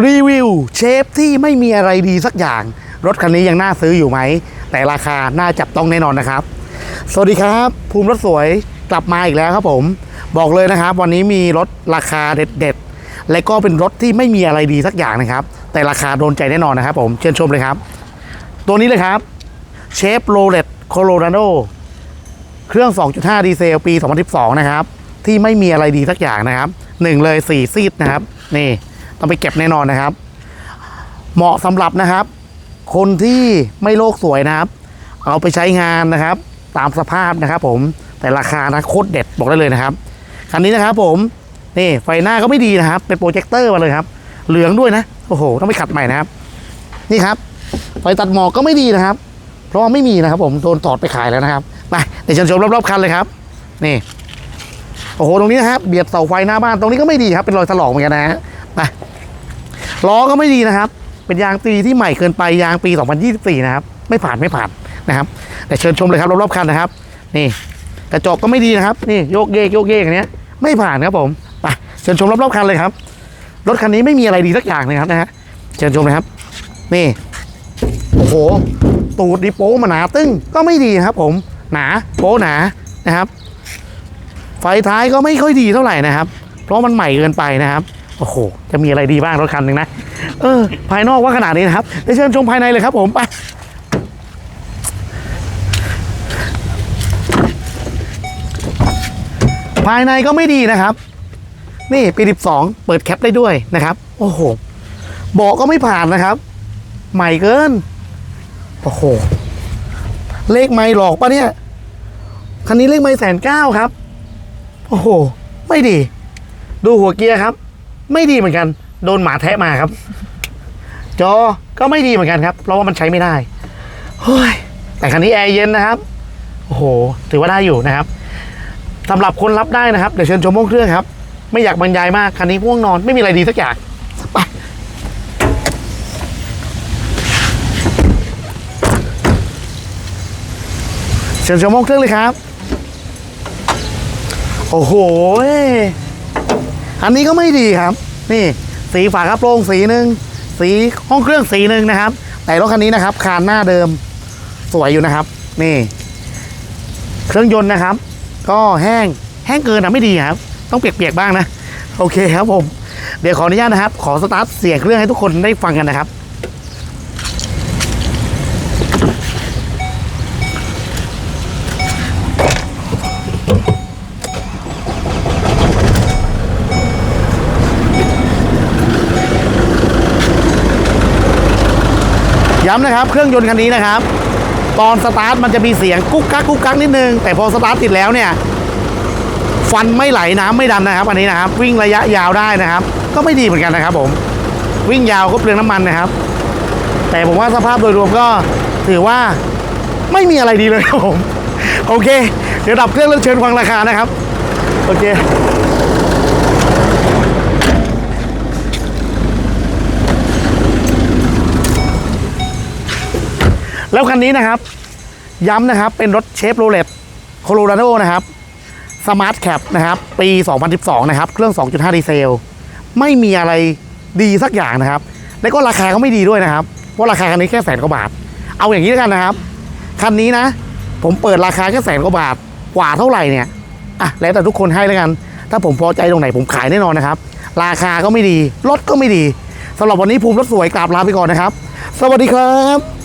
รีวิวเชฟที่ไม่มีอะไรดีสักอย่าง รถคันนี้ยังน่าซื้ออยู่ไหม แต่ราคาน่าจับต้องแน่นอนนะครับ สวัสดีครับ ภูมิรถสวยกลับมาอีกแล้วครับผม บอกเลยนะครับ วันนี้มีรถราคาเด็ดๆ และก็เป็นรถที่ไม่มีอะไรดีสักอย่างนะครับ แต่ราคาโดนใจแน่นอนนะครับผมเชิญชมเลยครับ ตัวนี้เลยครับเชฟโรเลตโคโลราโดเครื่อง 2.5 ดีเซลปี 2012 นะครับ ที่ไม่มีอะไรดีสักอย่างนะครับหนึ่งเลย4ซีดนะครับ นี่ ต้องไปเก็บแน่นอนนะครับ เหมาะสำหรับนะครับ คนที่ไม่โลกสวยนะครับ เอาไปใช้งานนะครับ ตามสภาพนะครับ ผมแต่ราคานะโคตรเด็ดบอกได้เลยนะครับคันนี้นะครับ ผมนี่ไฟหน้าก็ไม่ดีนะครับ เป็นโปรเจคเตอร์มาเลยครับ เหลืองด้วยนะโอ้โหต้องไปขัดใหม่นะครับ นี่ครับ ไฟตัดหมอกก็ไม่ดีนะครับ เพราะว่าไม่มีนะครับ ผมโดนถอดไปขายแล้วนะครับมาเดี๋ยวเชิญชมรอบๆคันเลยครับ นี่โอ้โห ตรงนี้นะครับ เบียดเสาไฟหน้าบ้าน ตรงนี้ก็ไม่ดีครับ เป็นรอยถลอกเหมือนกันนะฮะไป ล้อก็ไม่ดีนะครับ เป็นยางปีที่ใหม่เกินไปยางปี 2024 นะครับ ไม่ผ่านไม่ผ่านนะครับ แต่เชิญชมเลยครับรอบๆคันนะครับ นี่กระจกก็ไม่ดีนะครับ นี่โยกเยกโยกเยกอย่างเนี้ยไม่ผ่านครับผมไปเชิญชมรอบๆคันเลยครับ รถคันนี้ไม่มีอะไรดีสักอย่างเลยครับนะฮะเชิญชมเลยครับ นี่โอ้โหตูดดิโป้มาหนาตึ้งก็ไม่ดีครับ ผมหนาโป้หนานะครับ ไฟท้ายก็ไม่ค่อยดีเท่าไหร่นะครับ เพราะมันใหม่เกินไปนะครับ โอ้โห จะมีอะไรดีบ้างรถคันหนึ่งนะ เออ ภายนอกว่าขนาดนี้นะครับเดี๋ยวเชิญชมภายในเลยครับผมไปภายในก็ไม่ดีนะครับ นี่ปี12 เปิดแคปได้ด้วยนะครับ โอ้โหเบาะก็ไม่ผ่านนะครับ ใหม่เกิน โอ้โห เลขไม่หลอกปะเนี่ย คันนี้เลขไม่แสนเก้าครับ โอ้โห ไม่ดี ดูหัวเกียร์ครับ ไม่ดีเหมือนกัน โดนหมาแทะมาครับ จอก็ไม่ดีเหมือนกันครับ เพราะว่ามันใช้ไม่ได้เฮ้ยแต่คันนี้แอร์เย็นนะครับโอ้โหถือว่าได้อยู่นะครับสำหรับคนรับได้นะครับเดี๋ยวเชิญชมห้องเครื่องครับ ไม่อยากบรรยายมากคันนี้ง่วงนอนไม่มีอะไรดีสักอย่างไปเชิญชมห้องเครื่องเลยครับ โอ้โห อันนี้ก็ไม่ดีครับ นี่สีฝากระโปรงสีหนึ่งสีห้องเครื่องสีหนึ่งนะครับ แต่รถคันนี้นะครับ คานหน้าเดิมสวยอยู่นะครับ นี่ เครื่องยนต์นะครับ ก็แห้งแห้งเกินนะไม่ดีครับ ต้องเปียกๆบ้างนะ โอเคครับผม เดี๋ยวขออนุญาตนะครับ ขอสตาร์ทเสียงเครื่องให้ทุกคนได้ฟังกันนะครับ ย้ำนะครับ เครื่องยนต์คันนี้นะครับ ตอนสตาร์ทมันจะมีเสียงกุ๊กกักกุ๊กกักนิดนึง แต่พอสตาร์ทติดแล้วเนี่ย ฟันไม่ไหลน้ำไม่ดันนะครับ อันนี้นะครับ วิ่งระยะยาวได้นะครับ ก็ไม่ดีเหมือนกันนะครับ ผมวิ่งยาวก็เปลืองน้ำมันนะครับ แต่ผมว่าสภาพโดยรวมก็ถือว่าไม่มีอะไรดีเลยครับผม โอเค เดี๋ยวดับเครื่องแล้วเชิญฟังราคานะครับ โอเค แล้วคันนี้นะครับ ย้ำนะครับเป็นรถเชฟโรเลตโคโลราโดนะครับสมาร์ทแคปนะครับ ปี 2012 นะครับ เครื่อง 2.5 ดีเซล ไม่มีอะไรดีสักอย่างนะครับ แล้วก็ราคาก็ไม่ดีด้วยนะครับ เพราะราคาคันนี้แค่แสนกว่าบาท เอาอย่างนี้แล้วกันนะครับ คันนี้นะ ผมเปิดราคาแค่แสนกว่าบาท กว่าเท่าไหร่เนี่ย อะ แล้วแต่ทุกคนให้แล้วกัน ถ้าผมพอใจตรงไหนผมขายแน่นอนนะครับ ราคาก็ไม่ดี รถก็ไม่ดีสำหรับวันนี้ภูมิรถสวยกราบลาไปก่อนนะครับ สวัสดีครับ